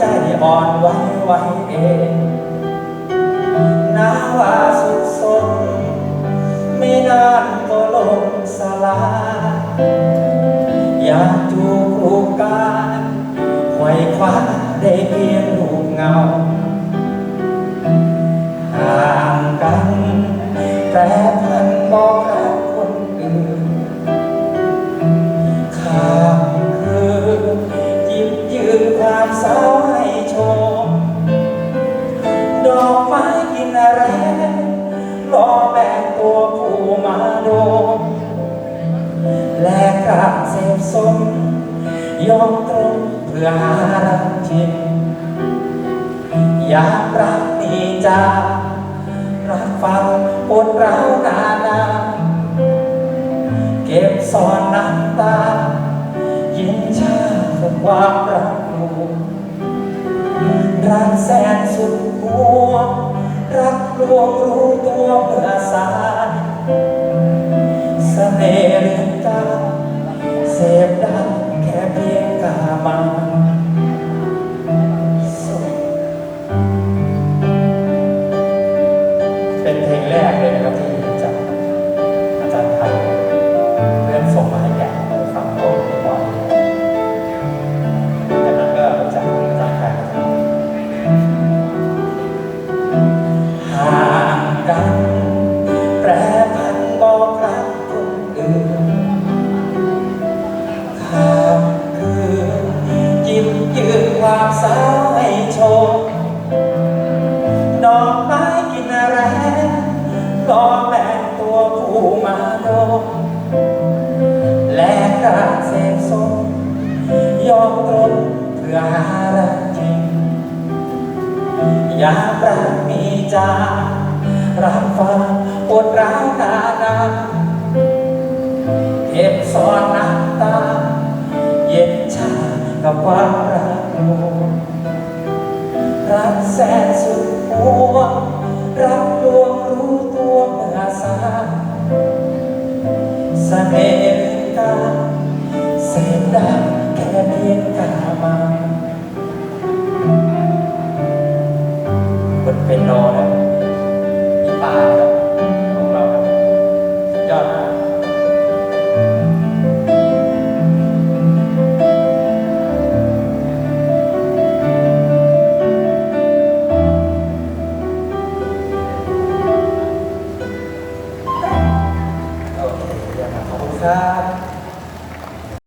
จอ่อนไว้เองนาว่าสุดสนไม่นานก็ลงสลายอยากจูบลูกกายไขว้คว้าได้เพียงรูปเงา ห่างกันแต่พันบอกรัก และกราเสพสมยอมตรงเพื่อหารักจริงอยากรักนี่จารักฟังปวดร้าวนานาเก็บซ่อนน้ำตายินชากับความรักลูกรักแสนสุดหัวรักลวงรู้ตัวเมื่อสายเสน่ห์เรือนกา เสพได้แค่เพียงกามา อยากรักมีจารับฟังปวดร้าวนานาเก็บซ่อนน้ำตา เย็นชากับความรักลูกรักแสนสุดหัวรักลวงรู้ตัวเมื่อสายเสน่ห์กาเสด้แโ